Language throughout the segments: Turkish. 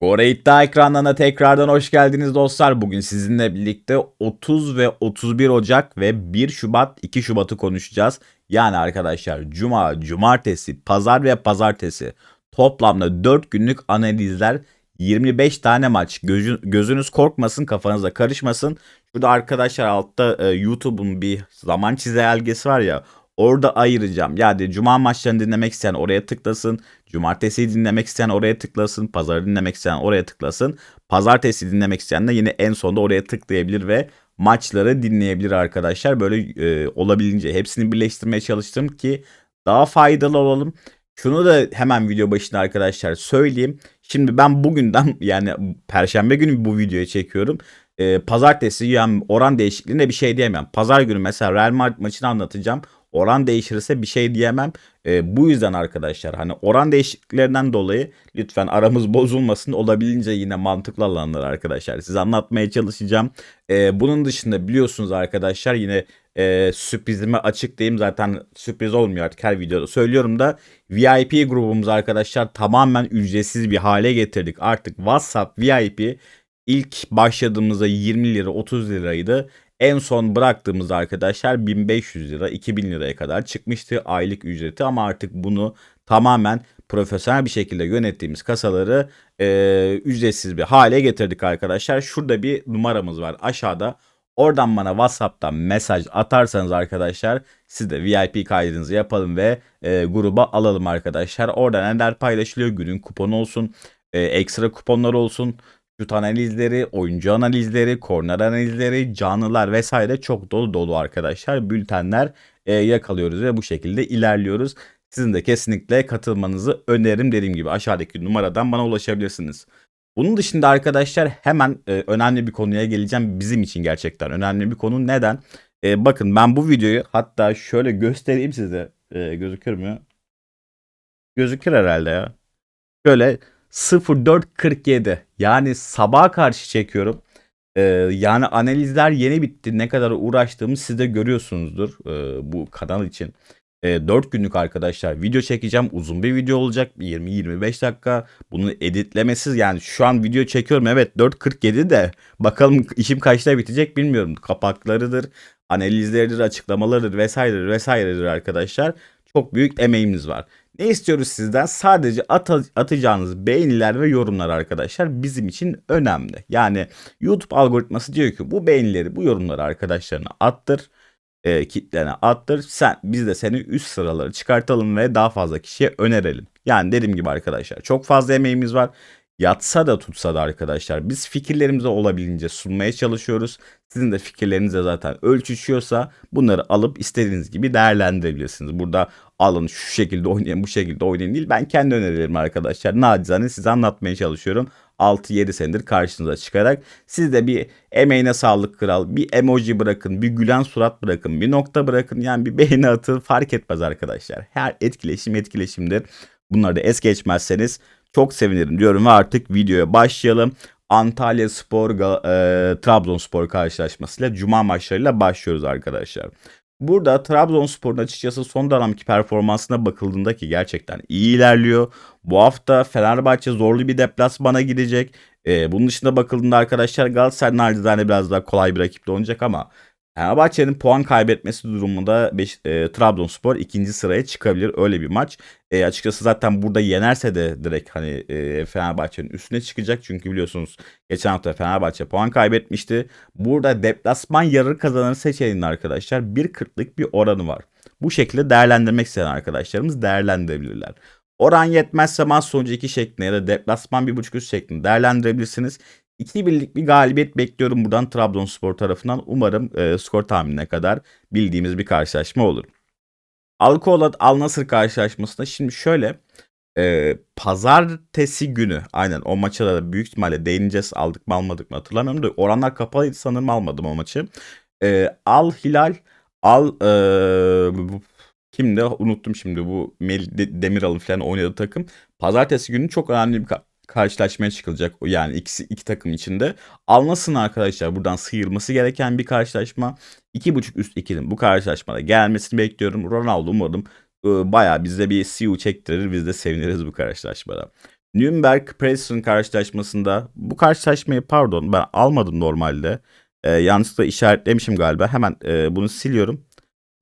Kore İddia ekranlarına tekrardan hoş geldiniz dostlar. Bugün sizinle birlikte 30 ve 31 Ocak ve 1 Şubat 2 Şubat'ı konuşacağız. Yani arkadaşlar Cuma, Cumartesi, Pazar ve Pazartesi toplamda 4 günlük analizler 25 tane maç. Gözü, gözünüz korkmasın, kafanıza karışmasın. Şurada arkadaşlar altta e, YouTube'un bir zaman çizelgesi var ya. Orada ayıracağım. Yani cuma maçlarını dinlemek isteyen oraya tıklasın. Cumartesi dinlemek isteyen oraya tıklasın. Pazarı dinlemek isteyen oraya tıklasın. Pazartesi dinlemek isteyen de yine en sonda oraya tıklayabilir ve maçları dinleyebilir arkadaşlar. Böyle e, olabildiğince hepsini birleştirmeye çalıştım ki daha faydalı olalım. Şunu da hemen video başında arkadaşlar söyleyeyim. Şimdi ben bugünden yani perşembe günü bu videoyu çekiyorum. Ee, pazartesi yani oran değişikliğinde bir şey diyemem. Pazar günü mesela Real Madrid maçını anlatacağım oran değişirse bir şey diyemem. E, bu yüzden arkadaşlar hani oran değişikliklerinden dolayı lütfen aramız bozulmasın olabildiğince yine mantıklı alanlar arkadaşlar. Size anlatmaya çalışacağım. E, bunun dışında biliyorsunuz arkadaşlar yine e, sürprizimi açıklayayım zaten sürpriz olmuyor artık her videoda söylüyorum da VIP grubumuz arkadaşlar tamamen ücretsiz bir hale getirdik. Artık WhatsApp VIP ilk başladığımızda 20 lira 30 liraydı. En son bıraktığımız arkadaşlar 1500 lira 2000 liraya kadar çıkmıştı aylık ücreti ama artık bunu tamamen profesyonel bir şekilde yönettiğimiz kasaları e, ücretsiz bir hale getirdik arkadaşlar. Şurada bir numaramız var aşağıda. Oradan bana WhatsApp'tan mesaj atarsanız arkadaşlar siz de VIP kaydınızı yapalım ve e, gruba alalım arkadaşlar. Orada neler paylaşılıyor günün kuponu olsun, e, ekstra kuponlar olsun şut analizleri, oyuncu analizleri, korner analizleri, canlılar vesaire çok dolu dolu arkadaşlar. Bültenler e, yakalıyoruz ve bu şekilde ilerliyoruz. Sizin de kesinlikle katılmanızı öneririm. Dediğim gibi aşağıdaki numaradan bana ulaşabilirsiniz. Bunun dışında arkadaşlar hemen e, önemli bir konuya geleceğim. Bizim için gerçekten önemli bir konu. Neden? E, bakın ben bu videoyu hatta şöyle göstereyim size. E, gözükür mü? Gözükür herhalde ya. Şöyle 0447 yani sabaha karşı çekiyorum. Ee, yani analizler yeni bitti. Ne kadar uğraştığımı siz de görüyorsunuzdur e, bu kanal için. E, 4 günlük arkadaşlar video çekeceğim. Uzun bir video olacak. 20-25 dakika. Bunu editlemesiz yani şu an video çekiyorum. Evet 4.47 de bakalım işim kaçta bitecek bilmiyorum. Kapaklarıdır, analizleridir, açıklamalarıdır vesairedir vesairedir arkadaşlar. Çok büyük emeğimiz var. Ne istiyoruz sizden? Sadece at atacağınız beğeniler ve yorumlar arkadaşlar bizim için önemli. Yani YouTube algoritması diyor ki bu beğenileri, bu yorumları arkadaşlarına attır. E, kitlene attır. Sen biz de seni üst sıraları çıkartalım ve daha fazla kişiye önerelim. Yani dediğim gibi arkadaşlar çok fazla emeğimiz var. Yatsa da tutsa da arkadaşlar biz fikirlerimizi olabildiğince sunmaya çalışıyoruz. Sizin de fikirleriniz de zaten ölçüşüyorsa bunları alıp istediğiniz gibi değerlendirebilirsiniz. Burada alın şu şekilde oynayın bu şekilde oynayın değil. Ben kendi önerilerimi arkadaşlar nacizane size anlatmaya çalışıyorum. 6-7 senedir karşınıza çıkarak siz de bir emeğine sağlık kral bir emoji bırakın bir gülen surat bırakın bir nokta bırakın yani bir beğeni atın fark etmez arkadaşlar. Her etkileşim etkileşimdir. Bunları da es geçmezseniz çok sevinirim diyorum ve artık videoya başlayalım. Antalya Spor, e, Trabzonspor karşılaşmasıyla Cuma maçlarıyla başlıyoruz arkadaşlar. Burada Trabzonspor'un açıkçası son dönemki performansına bakıldığında ki gerçekten iyi ilerliyor. Bu hafta Fenerbahçe zorlu bir deplasmana gidecek. Ee, bunun dışında bakıldığında arkadaşlar Galatasaray nacizane biraz daha kolay bir rakiple oynayacak ama Fenerbahçe'nin puan kaybetmesi durumunda beş, e, Trabzonspor ikinci sıraya çıkabilir. Öyle bir maç. E, açıkçası zaten burada yenerse de direkt hani e, Fenerbahçe'nin üstüne çıkacak. Çünkü biliyorsunuz geçen hafta Fenerbahçe puan kaybetmişti. Burada deplasman yarı kazanır seçeneğinin arkadaşlar 1.40'lık bir oranı var. Bu şekilde değerlendirmek isteyen arkadaşlarımız değerlendirebilirler. Oran yetmezse maç sonucu 2 şeklinde ya da deplasman 1.5 üst şeklinde değerlendirebilirsiniz. 2 birlik bir galibiyet bekliyorum buradan Trabzonspor tarafından. Umarım e, skor tahminine kadar bildiğimiz bir karşılaşma olur. Alkolat Al Nasır karşılaşmasında şimdi şöyle e, pazartesi günü aynen o maça da büyük ihtimalle değineceğiz aldık mı almadık mı hatırlamıyorum da oranlar kapalıydı sanırım almadım o maçı. E, Al Hilal Al e, kimdi unuttum şimdi bu Melih Demiral'ın falan oynadığı takım. Pazartesi günü çok önemli bir karşılaşmaya çıkılacak. Yani ikisi iki takım içinde. Almasın arkadaşlar buradan sıyırması gereken bir karşılaşma. 2.5 üst 2'nin bu karşılaşmada gelmesini bekliyorum. Ronaldo umarım e, bayağı bize bir CU çektirir. Biz de seviniriz bu karşılaşmada. Nürnberg Preston karşılaşmasında bu karşılaşmayı pardon ben almadım normalde. Ee, yanlışlıkla işaretlemişim galiba. Hemen e, bunu siliyorum.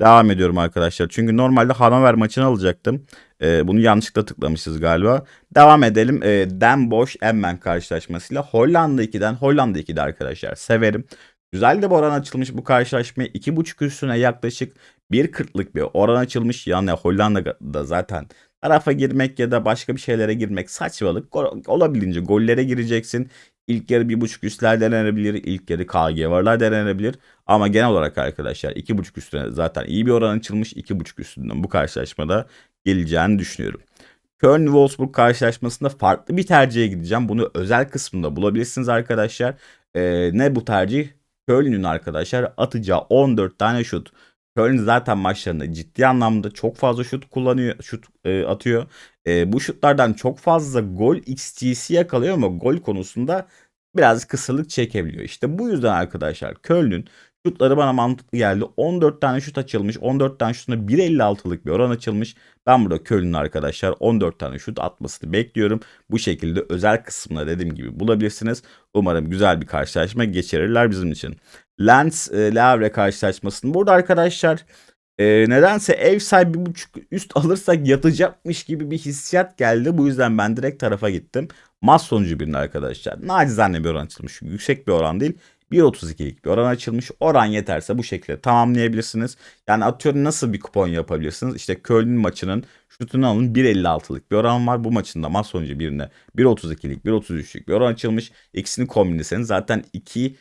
Devam ediyorum arkadaşlar. Çünkü normalde Hanover maçını alacaktım. Ee, bunu yanlışlıkla tıklamışız galiba. Devam edelim. Ee, Den Bosch Emmen karşılaşmasıyla Hollanda 2'den Hollanda 2'de arkadaşlar. Severim. Güzel de oran açılmış bu karşılaşmaya. 2.5 üstüne yaklaşık 1.40'lık bir oran açılmış. Yani Hollanda'da zaten tarafa girmek ya da başka bir şeylere girmek saçmalık. Olabildiğince gollere gireceksin. İlk yarı bir buçuk üstler denenebilir. İlk yarı KG varlar denenebilir. Ama genel olarak arkadaşlar iki buçuk üstüne zaten iyi bir oran açılmış. iki buçuk üstünden bu karşılaşmada geleceğini düşünüyorum. Köln-Wolfsburg karşılaşmasında farklı bir tercihe gideceğim. Bunu özel kısmında bulabilirsiniz arkadaşlar. Ee, ne bu tercih? Köln'ün arkadaşlar atacağı 14 tane şut. Köln zaten maçlarında ciddi anlamda çok fazla şut kullanıyor, şut e, atıyor. E, bu şutlardan çok fazla gol XG'si yakalıyor ama gol konusunda biraz kısırlık çekebiliyor. İşte bu yüzden arkadaşlar Köln'ün şutları bana mantıklı geldi. 14 tane şut açılmış. 14 tane şutunda 1.56'lık bir oran açılmış. Ben burada Köln'ün arkadaşlar 14 tane şut atmasını bekliyorum. Bu şekilde özel kısmına dediğim gibi bulabilirsiniz. Umarım güzel bir karşılaşma geçirirler bizim için. Lens e, Lavre karşılaşmasını. Burada arkadaşlar e, nedense ev sahibi buçuk üst alırsak yatacakmış gibi bir hissiyat geldi. Bu yüzden ben direkt tarafa gittim. Mas sonucu birinin arkadaşlar. Nacizane bir oran açılmış. Yüksek bir oran değil. 1.32'lik bir oran açılmış. Oran yeterse bu şekilde tamamlayabilirsiniz. Yani atıyorum nasıl bir kupon yapabilirsiniz? İşte Köln maçının şutunu alın 1.56'lık bir oran var. Bu maçında maç sonucu birine 1.32'lik 1.33'lük bir oran açılmış. İkisini kombinleseniz zaten 2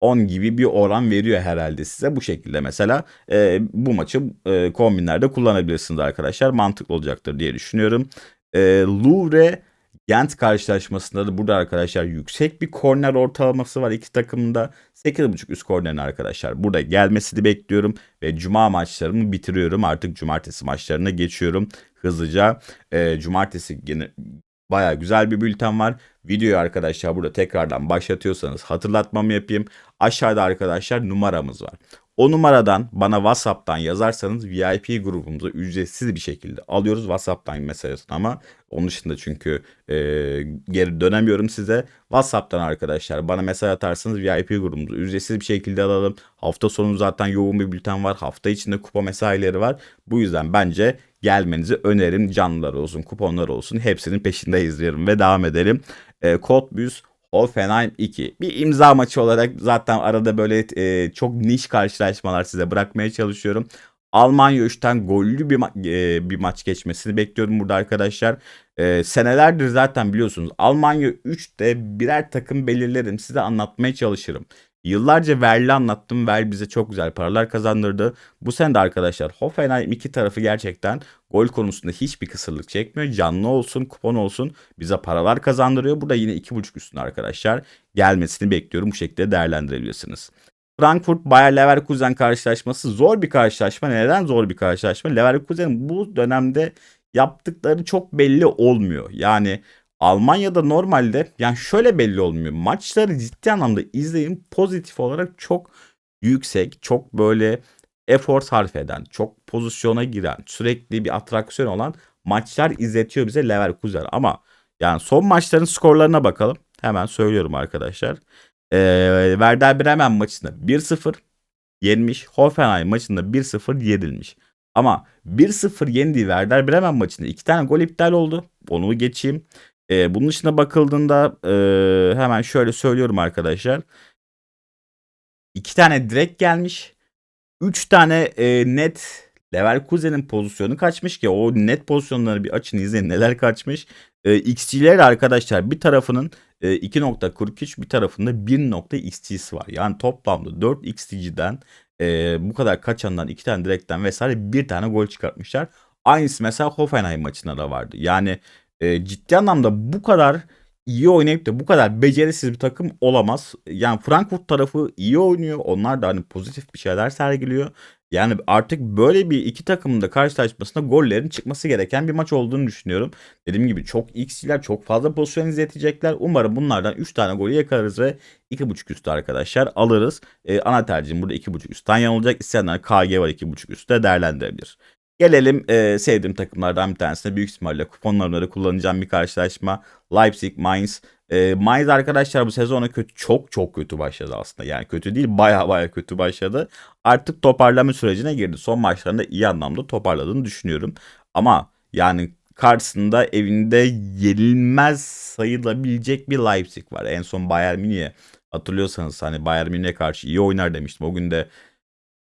10 gibi bir oran veriyor herhalde size. Bu şekilde mesela e, bu maçı e, kombinlerde kullanabilirsiniz arkadaşlar. Mantıklı olacaktır diye düşünüyorum. E, Louvre Gent karşılaşmasında da burada arkadaşlar yüksek bir korner ortalaması var iki takımda. 8.5 üst kornerin arkadaşlar burada gelmesini bekliyorum ve cuma maçlarımı bitiriyorum. Artık cumartesi maçlarına geçiyorum hızlıca. E, cumartesi gene Baya güzel bir bülten var. Videoyu arkadaşlar burada tekrardan başlatıyorsanız hatırlatmamı yapayım. Aşağıda arkadaşlar numaramız var. O numaradan bana WhatsApp'tan yazarsanız VIP grubumuza ücretsiz bir şekilde alıyoruz WhatsApp'tan mesajını ama onun dışında çünkü e, geri dönemiyorum size. WhatsApp'tan arkadaşlar bana mesaj atarsanız VIP grubumuzu ücretsiz bir şekilde alalım. Hafta sonu zaten yoğun bir bülten var. Hafta içinde kupa mesaileri var. Bu yüzden bence gelmenizi önerim. Canlılar olsun, kuponlar olsun hepsinin peşinde izleyelim ve devam edelim. E, Kod Offenheim 2. Bir imza maçı olarak zaten arada böyle e, çok niş karşılaşmalar size bırakmaya çalışıyorum. Almanya 3'ten gollü bir, ma- e, bir maç geçmesini bekliyorum burada arkadaşlar. E, senelerdir zaten biliyorsunuz Almanya 3'te birer takım belirlerim size anlatmaya çalışırım. Yıllarca Verli anlattım. Ver bize çok güzel paralar kazandırdı. Bu sene de arkadaşlar Hoffenheim iki tarafı gerçekten gol konusunda hiçbir kısırlık çekmiyor. Canlı olsun, kupon olsun bize paralar kazandırıyor. Burada yine iki buçuk üstüne arkadaşlar gelmesini bekliyorum. Bu şekilde değerlendirebilirsiniz. Frankfurt Bayer Leverkusen karşılaşması zor bir karşılaşma. Neden zor bir karşılaşma? Leverkusen bu dönemde yaptıkları çok belli olmuyor. Yani Almanya'da normalde yani şöyle belli olmuyor. Maçları ciddi anlamda izleyin pozitif olarak çok yüksek, çok böyle efor sarf eden, çok pozisyona giren, sürekli bir atraksiyon olan maçlar izletiyor bize Leverkusen. Ama yani son maçların skorlarına bakalım. Hemen söylüyorum arkadaşlar. Ee, Werder Bremen maçında 1-0 yenmiş. Hoffenheim maçında 1-0 yenilmiş. Ama 1-0 yendiği Werder Bremen maçında 2 tane gol iptal oldu. Onu geçeyim. E, bunun dışına bakıldığında e, hemen şöyle söylüyorum arkadaşlar. İki tane direkt gelmiş. Üç tane e, net Leverkusen'in pozisyonu kaçmış ki o net pozisyonları bir açın izleyin neler kaçmış. E, XG'ler arkadaşlar bir tarafının e, 2.43 bir tarafında 1.xG'si var. Yani toplamda 4 XG'den e, bu kadar kaçandan iki tane direkten vesaire bir tane gol çıkartmışlar. Aynısı mesela Hoffenheim maçında da vardı. Yani e, ciddi anlamda bu kadar iyi oynayıp da bu kadar becerisiz bir takım olamaz. Yani Frankfurt tarafı iyi oynuyor. Onlar da hani pozitif bir şeyler sergiliyor. Yani artık böyle bir iki takımın da karşılaşmasında gollerin çıkması gereken bir maç olduğunu düşünüyorum. Dediğim gibi çok x'ler çok fazla pozisyon izletecekler. Umarım bunlardan 3 tane golü yakalarız ve 2.5 üstü arkadaşlar alırız. Ee, ana tercihim burada 2.5 üstten yan olacak. İsteyenler KG var 2.5 üstte değerlendirebilir. Gelelim e, sevdiğim takımlardan bir tanesine. Büyük ihtimalle kuponlarını kullanacağım bir karşılaşma. Leipzig, Mainz. E, Mainz arkadaşlar bu sezona kötü, çok çok kötü başladı aslında. Yani kötü değil baya baya kötü başladı. Artık toparlama sürecine girdi. Son maçlarında iyi anlamda toparladığını düşünüyorum. Ama yani karşısında evinde yenilmez sayılabilecek bir Leipzig var. En son Bayern Münih'e hatırlıyorsanız hani Bayern Münih'e karşı iyi oynar demiştim. O gün de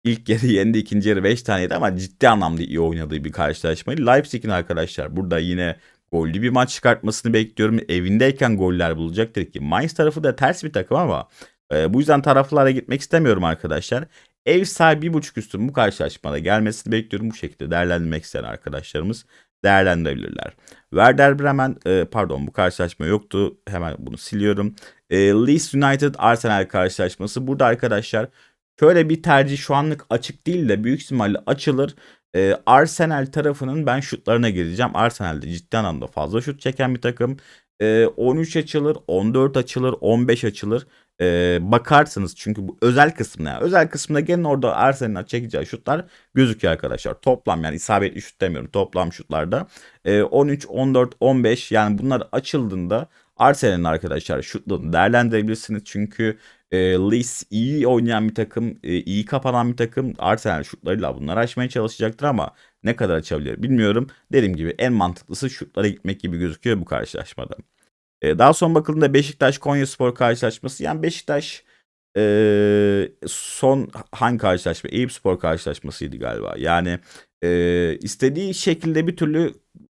ilk yarı yendi ikinci yarı 5 taneydi ama ciddi anlamda iyi oynadığı bir karşılaşmaydı. Leipzig'in arkadaşlar burada yine gollü bir maç çıkartmasını bekliyorum. Evindeyken goller bulacaktır ki Mainz tarafı da ters bir takım ama e, bu yüzden taraflara gitmek istemiyorum arkadaşlar. Ev sahibi buçuk üstün bu karşılaşmada gelmesini bekliyorum. Bu şekilde değerlendirmek isteyen arkadaşlarımız değerlendirebilirler. Werder Bremen e, pardon bu karşılaşma yoktu. Hemen bunu siliyorum. E, Leeds United Arsenal karşılaşması. Burada arkadaşlar şöyle bir tercih şu anlık açık değil de büyük ihtimalle açılır. E, Arsenal tarafının ben şutlarına gireceğim. Arsenal'de ciddi anlamda fazla şut çeken bir takım. E, 13 açılır, 14 açılır, 15 açılır. E, bakarsınız çünkü bu özel kısmına. Yani özel kısmına gelin orada Arsenal'in çekeceği şutlar gözüküyor arkadaşlar. Toplam yani isabetli şut demiyorum. Toplam şutlarda. E, 13, 14, 15 yani bunlar açıldığında Arsenal'in arkadaşlar şutlarını değerlendirebilirsiniz. Çünkü e, Leeds iyi oynayan bir takım, e, iyi kapanan bir takım. Arsenal şutlarıyla bunları açmaya çalışacaktır ama ne kadar açabilir bilmiyorum. Dediğim gibi en mantıklısı şutlara gitmek gibi gözüküyor bu karşılaşmada. E, daha son bakıldığında Beşiktaş Konya Spor karşılaşması. Yani Beşiktaş e, son hangi karşılaşma? Eyüp Spor karşılaşmasıydı galiba. Yani e, istediği şekilde bir türlü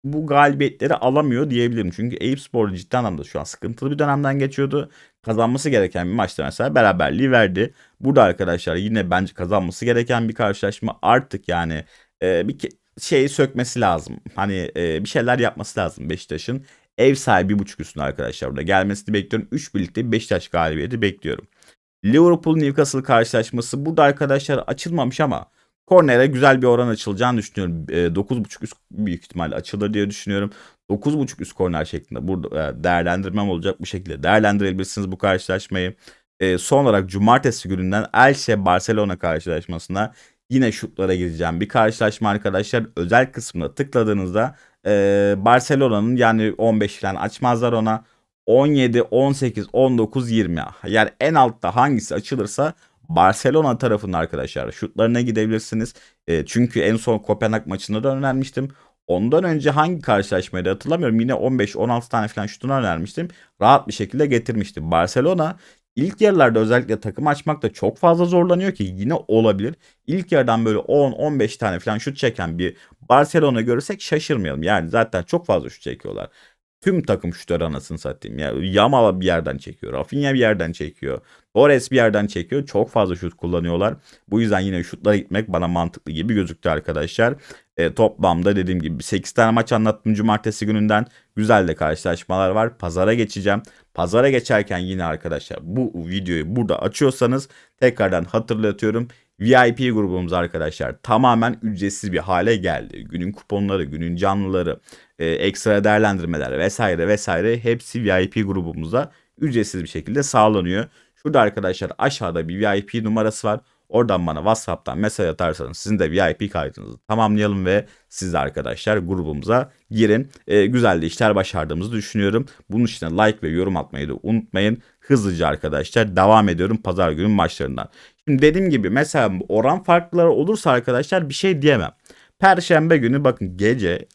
bu galibiyetleri alamıyor diyebilirim. Çünkü Eyüp Spor ciddi anlamda şu an sıkıntılı bir dönemden geçiyordu. Kazanması gereken bir maçta mesela beraberliği verdi. Burada arkadaşlar yine bence kazanması gereken bir karşılaşma. Artık yani e, bir şeyi sökmesi lazım. Hani e, bir şeyler yapması lazım Beşiktaş'ın. Ev sahibi buçuk üstüne arkadaşlar burada. Gelmesini bekliyorum. 3 birlikte Beşiktaş galibiyeti bekliyorum. Liverpool Newcastle karşılaşması burada arkadaşlar açılmamış ama Korner'e güzel bir oran açılacağını düşünüyorum. E, 9.5 üst büyük ihtimalle açılır diye düşünüyorum. 9.5 üst korner şeklinde burada e, değerlendirmem olacak. Bu şekilde değerlendirebilirsiniz bu karşılaşmayı. E, son olarak cumartesi gününden Elche Barcelona karşılaşmasına yine şutlara gireceğim. Bir karşılaşma arkadaşlar özel kısmına tıkladığınızda e, Barcelona'nın yani 15 falan açmazlar ona. 17, 18, 19, 20. Yani en altta hangisi açılırsa Barcelona tarafında arkadaşlar şutlarına gidebilirsiniz. E, çünkü en son Kopenhag maçında da önermiştim. Ondan önce hangi karşılaşmaydı hatırlamıyorum. Yine 15-16 tane falan şutunu önermiştim. Rahat bir şekilde getirmiştim. Barcelona ilk yarılarda özellikle takım açmakta çok fazla zorlanıyor ki yine olabilir. İlk yarıdan böyle 10-15 tane falan şut çeken bir Barcelona görürsek şaşırmayalım. Yani zaten çok fazla şut çekiyorlar. Tüm takım şutları anasını satayım. Ya Yamal bir yerden çekiyor. Rafinha bir yerden çekiyor. Torres bir yerden çekiyor. Çok fazla şut kullanıyorlar. Bu yüzden yine şutlara gitmek bana mantıklı gibi gözüktü arkadaşlar. E, toplamda dediğim gibi 8 tane maç anlattım cumartesi gününden. Güzel de karşılaşmalar var. Pazara geçeceğim. Pazara geçerken yine arkadaşlar bu videoyu burada açıyorsanız tekrardan hatırlatıyorum. VIP grubumuz arkadaşlar tamamen ücretsiz bir hale geldi. Günün kuponları, günün canlıları, e, ekstra değerlendirmeler vesaire vesaire hepsi VIP grubumuza ücretsiz bir şekilde sağlanıyor. Şurada arkadaşlar aşağıda bir VIP numarası var. Oradan bana WhatsApp'tan mesaj atarsanız sizin de VIP kaydınızı tamamlayalım ve siz de arkadaşlar grubumuza girin. E, güzel de işler başardığımızı düşünüyorum. Bunun için like ve yorum atmayı da unutmayın. Hızlıca arkadaşlar devam ediyorum pazar günü maçlarından. Şimdi dediğim gibi mesela oran farkları olursa arkadaşlar bir şey diyemem. Perşembe günü bakın gece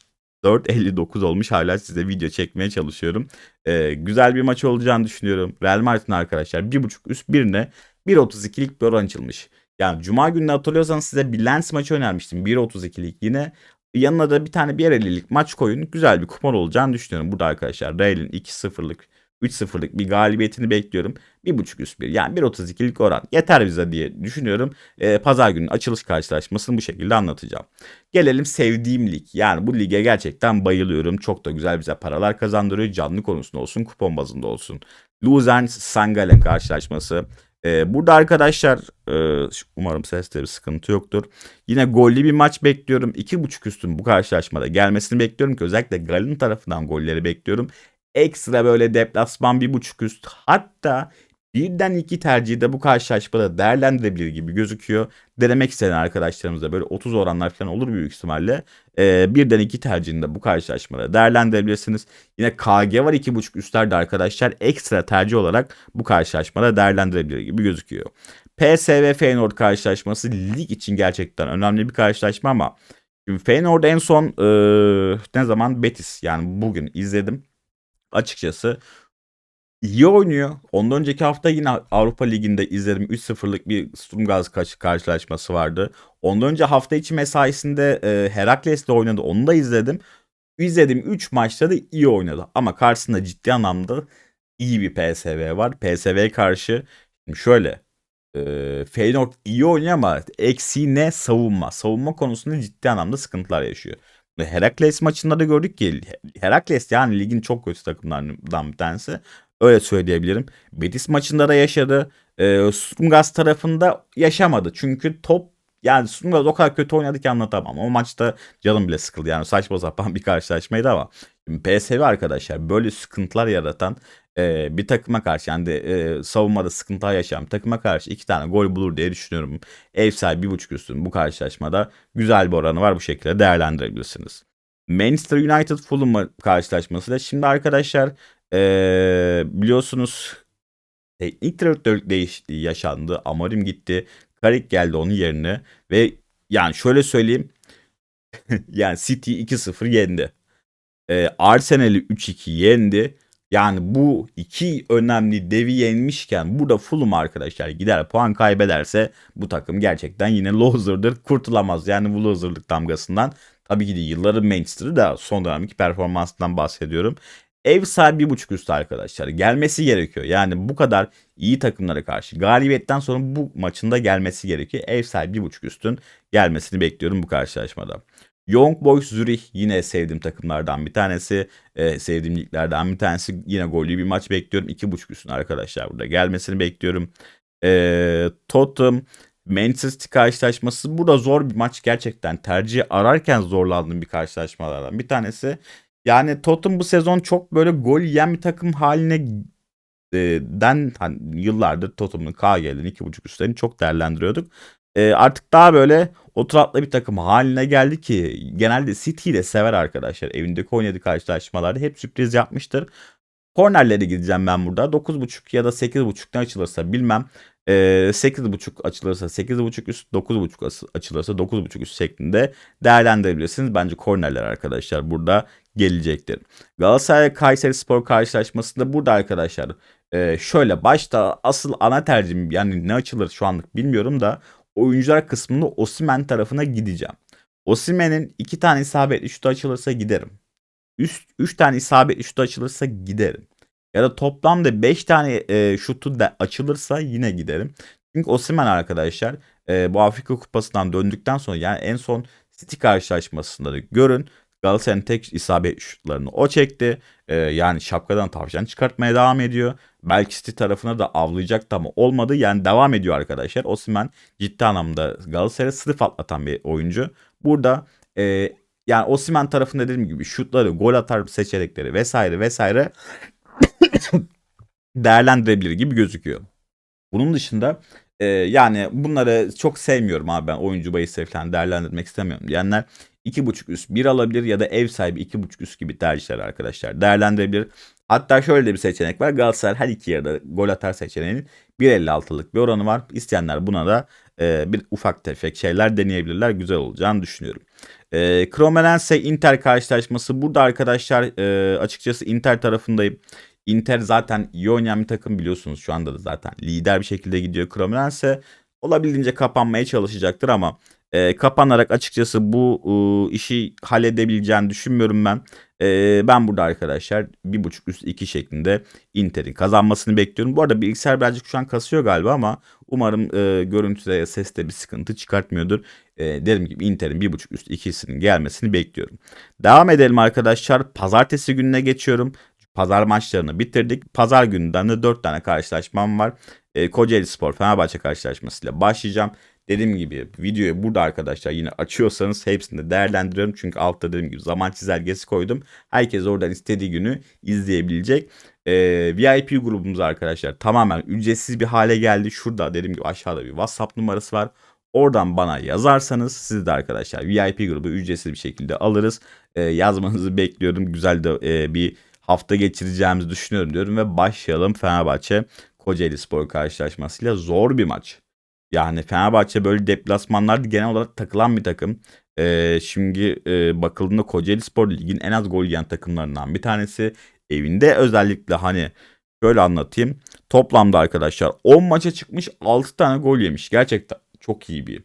4.59 olmuş hala size video çekmeye çalışıyorum. Ee, güzel bir maç olacağını düşünüyorum. Real Madrid'in arkadaşlar 1.5 üst birine 1.32'lik bir oran açılmış. Yani Cuma günü hatırlıyorsanız size bir Lens maçı önermiştim. 1.32'lik yine. Yanına da bir tane 1.50'lik maç koyun. Güzel bir kupon olacağını düşünüyorum. Burada arkadaşlar Real'in 2-0'lık 3-0'lık bir galibiyetini bekliyorum. 1.5 üst bir yani 1.32'lik oran yeter bize diye düşünüyorum. Ee, Pazar günü açılış karşılaşmasını bu şekilde anlatacağım. Gelelim sevdiğim lig. Yani bu lige gerçekten bayılıyorum. Çok da güzel bize paralar kazandırıyor. Canlı konusunda olsun kupon bazında olsun. Luzern Sangalen karşılaşması. Ee, burada arkadaşlar e, umarım seste bir sıkıntı yoktur. Yine gollü bir maç bekliyorum. 2.5 üstün bu karşılaşmada gelmesini bekliyorum ki özellikle Gal'in tarafından golleri bekliyorum ekstra böyle deplasman bir buçuk üst hatta Birden iki tercihi de bu karşılaşmada değerlendirebilir gibi gözüküyor. Denemek isteyen arkadaşlarımızda böyle 30 oranlar falan olur büyük ihtimalle. Ee, birden iki tercihini de bu karşılaşmada değerlendirebilirsiniz. Yine KG var 2.5 üstlerde arkadaşlar ekstra tercih olarak bu karşılaşmada değerlendirebilir gibi gözüküyor. PSV Feyenoord karşılaşması lig için gerçekten önemli bir karşılaşma ama şimdi Feyenoord en son ee, ne zaman Betis yani bugün izledim. Açıkçası iyi oynuyor. Ondan önceki hafta yine Avrupa Ligi'nde izledim. 3-0'lık bir Sturmgaz karşı karşılaşması vardı. Ondan önce hafta içi mesaisinde e, Herakles'le oynadı. Onu da izledim. İzlediğim 3 maçta da iyi oynadı. Ama karşısında ciddi anlamda iyi bir PSV var. PSV'ye karşı şöyle e, Feyenoord iyi oynuyor ama eksiği ne savunma. Savunma konusunda ciddi anlamda sıkıntılar yaşıyor. Herakles maçında da gördük ki Herakles yani ligin çok kötü takımlarından bir tanesi. Öyle söyleyebilirim. Betis maçında da yaşadı. E, Sturmgaz tarafında yaşamadı. Çünkü top yani Sturmgaz o kadar kötü oynadı ki anlatamam. O maçta canım bile sıkıldı. Yani saçma sapan bir karşılaşmaydı ama. PSV arkadaşlar böyle sıkıntılar yaratan e, bir takıma karşı yani e, savunmada sıkıntılar yaşayan bir takıma karşı iki tane gol bulur diye düşünüyorum. Ev sahibi bir buçuk üstün bu karşılaşmada güzel bir oranı var bu şekilde değerlendirebilirsiniz. Manchester United Fulham karşılaşması da şimdi arkadaşlar ee, biliyorsunuz teknik direktörlük değişikliği yaşandı. Amarim gitti. Karik geldi onun yerine ve yani şöyle söyleyeyim yani City 2-0 yendi. Ee, Arsenal'i 3-2 yendi. Yani bu iki önemli devi yenmişken burada Fulham arkadaşlar gider puan kaybederse bu takım gerçekten yine loser'dır. Kurtulamaz yani bu loser'lık damgasından. Tabii ki de yılların Manchester'ı da son dönemki performansından bahsediyorum. Ev sahibi buçuk üstü arkadaşlar. Gelmesi gerekiyor. Yani bu kadar iyi takımlara karşı galibiyetten sonra bu maçında gelmesi gerekiyor. Ev sahibi buçuk üstün gelmesini bekliyorum bu karşılaşmada. Young Boys Zürich yine sevdiğim takımlardan bir tanesi. Ee, sevdiğim liglerden bir tanesi. Yine gollü bir maç bekliyorum. İki buçuk üstün arkadaşlar burada gelmesini bekliyorum. Ee, Tottenham Manchester City karşılaşması. Burada zor bir maç gerçekten. Tercih ararken zorlandığım bir karşılaşmalardan bir tanesi. Yani Tottenham bu sezon çok böyle gol yiyen bir takım haline e, den hani yıllardır Tottenham'ın KG'lerini iki buçuk üstlerini çok değerlendiriyorduk. E, artık daha böyle oturaklı bir takım haline geldi ki genelde City'yi de sever arkadaşlar. Evindeki oynadığı karşılaşmalarda hep sürpriz yapmıştır. Kornerlere gideceğim ben burada. 9.5 ya da 8.5'tan açılırsa bilmem. E, 8.5 açılırsa 8.5 üst, 9.5 açılırsa 9.5 üst şeklinde değerlendirebilirsiniz. Bence kornerler arkadaşlar burada gelecektir. Galatasaray Kayseri Spor karşılaşmasında burada arkadaşlar e, şöyle başta asıl ana tercihim yani ne açılır şu anlık bilmiyorum da oyuncular kısmında Osimen tarafına gideceğim. Osimen'in iki tane isabetli şutu açılırsa giderim. Üst, üç tane isabetli şutu açılırsa giderim. Ya da toplamda 5 tane e, şutu da açılırsa yine giderim. Çünkü Osimen arkadaşlar e, bu Afrika Kupası'ndan döndükten sonra yani en son City karşılaşmasında da görün Galatasaray'ın tek isabet şutlarını o çekti. Ee, yani şapkadan tavşan çıkartmaya devam ediyor. Belki City tarafına da avlayacaktı ama olmadı. Yani devam ediyor arkadaşlar. Osimhen ciddi anlamda Galatasaray'a sınıf atlatan bir oyuncu. Burada e, yani Osimhen tarafında dediğim gibi şutları, gol atar seçenekleri vesaire vesaire değerlendirebilir gibi gözüküyor. Bunun dışında e, yani bunları çok sevmiyorum abi ben oyuncu bahis falan değerlendirmek istemiyorum diyenler 2.5 üst 1 alabilir ya da ev sahibi 2.5 üst gibi tercihler arkadaşlar değerlendirebilir. Hatta şöyle de bir seçenek var. Galatasaray her iki yarıda gol atar seçeneğinin 1.56'lık bir oranı var. İsteyenler buna da e, bir ufak tefek şeyler deneyebilirler. Güzel olacağını düşünüyorum. E, Cremonense Inter karşılaşması. Burada arkadaşlar e, açıkçası Inter tarafındayım. Inter zaten iyi oynayan bir takım biliyorsunuz. Şu anda da zaten lider bir şekilde gidiyor Cremonense. Olabildiğince kapanmaya çalışacaktır ama e, kapanarak açıkçası bu e, işi halledebileceğini düşünmüyorum ben. E, ben burada arkadaşlar bir buçuk üst iki şeklinde Inter'in kazanmasını bekliyorum. Bu arada bilgisayar birazcık şu an kasıyor galiba ama umarım e, görüntüde seste bir sıkıntı çıkartmıyordur. E, dediğim gibi Inter'in bir buçuk üst ikisinin gelmesini bekliyorum. Devam edelim arkadaşlar. Pazartesi gününe geçiyorum. Pazar maçlarını bitirdik. Pazar gününden de 4 tane karşılaşmam var. E, Kocaeli Spor Fenerbahçe karşılaşmasıyla başlayacağım. Dediğim gibi videoyu burada arkadaşlar yine açıyorsanız hepsini de değerlendiriyorum. Çünkü altta dediğim gibi zaman çizelgesi koydum. Herkes oradan istediği günü izleyebilecek. e, VIP grubumuz arkadaşlar tamamen ücretsiz bir hale geldi. Şurada dediğim gibi aşağıda bir WhatsApp numarası var. Oradan bana yazarsanız siz de arkadaşlar VIP grubu ücretsiz bir şekilde alırız. E, yazmanızı bekliyorum. Güzel de e, bir hafta geçireceğimizi düşünüyorum diyorum ve başlayalım Fenerbahçe Kocaeli Spor karşılaşmasıyla zor bir maç. Yani Fenerbahçe böyle deplasmanlarda genel olarak takılan bir takım. Ee, şimdi e, bakıldığında Kocaeli Spor Lig'in en az gol yiyen takımlarından bir tanesi. Evinde özellikle hani şöyle anlatayım. Toplamda arkadaşlar 10 maça çıkmış 6 tane gol yemiş. Gerçekten çok iyi bir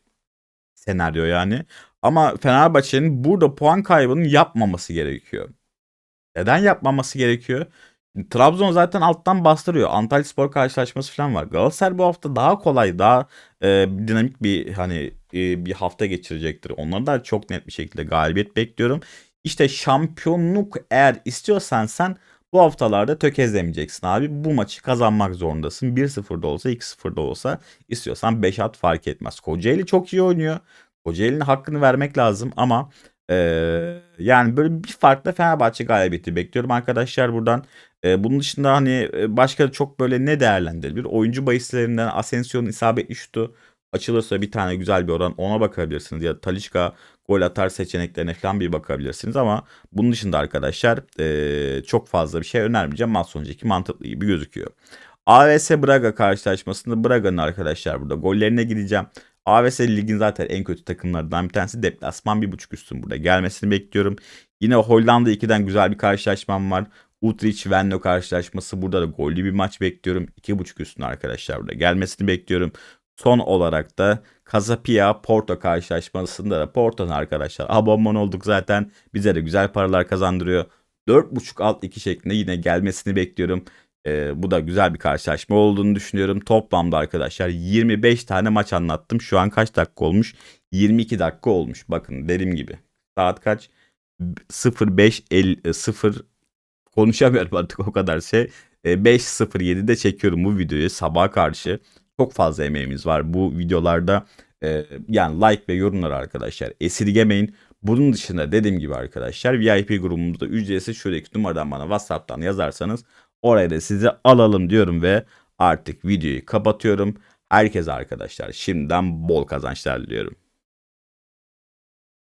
senaryo yani. Ama Fenerbahçe'nin burada puan kaybını yapmaması gerekiyor. Neden yapmaması gerekiyor? Trabzon zaten alttan bastırıyor. Antalya Spor karşılaşması falan var. Galatasaray bu hafta daha kolay, daha e, dinamik bir hani e, bir hafta geçirecektir. Onları da çok net bir şekilde galibiyet bekliyorum. İşte şampiyonluk eğer istiyorsan sen bu haftalarda tökezlemeyeceksin abi. Bu maçı kazanmak zorundasın. 1-0'da olsa 2-0'da olsa istiyorsan 5 at fark etmez. Kocaeli çok iyi oynuyor. Kocaeli'nin hakkını vermek lazım ama ee, yani böyle bir farkla Fenerbahçe galibiyeti bekliyorum arkadaşlar buradan. Ee, bunun dışında hani başka çok böyle ne değerlendirilir? Oyuncu bahislerinden Asensio'nun isabetli şutu açılırsa bir tane güzel bir oran ona bakabilirsiniz. Ya Talişka gol atar seçeneklerine falan bir bakabilirsiniz ama bunun dışında arkadaşlar e, çok fazla bir şey önermeyeceğim. Maç sonucundaki mantıklı gibi gözüküyor. AVS Braga karşılaşmasında Braga'nın arkadaşlar burada gollerine gideceğim. AVS ligin zaten en kötü takımlarından bir tanesi. Deplasman bir buçuk üstün burada gelmesini bekliyorum. Yine Hollanda 2'den güzel bir karşılaşmam var. Utrecht Venlo karşılaşması burada da gollü bir maç bekliyorum. 2.5 üstün arkadaşlar burada gelmesini bekliyorum. Son olarak da Casapia Porto karşılaşmasında da Porto'nun arkadaşlar abonman olduk zaten. Bize de güzel paralar kazandırıyor. 4.5 alt 2 şeklinde yine gelmesini bekliyorum. Ee, bu da güzel bir karşılaşma olduğunu düşünüyorum. Toplamda arkadaşlar 25 tane maç anlattım. Şu an kaç dakika olmuş? 22 dakika olmuş. Bakın dediğim gibi. Saat kaç? 05 0 konuşamıyorum artık o kadar şey. 5.07'de e, çekiyorum bu videoyu sabaha karşı. Çok fazla emeğimiz var bu videolarda. E, yani like ve yorumlar arkadaşlar esirgemeyin. Bunun dışında dediğim gibi arkadaşlar VIP grubumuzda ücretsiz şuradaki numaradan bana WhatsApp'tan yazarsanız oraya da sizi alalım diyorum ve artık videoyu kapatıyorum. Herkese arkadaşlar şimdiden bol kazançlar diliyorum.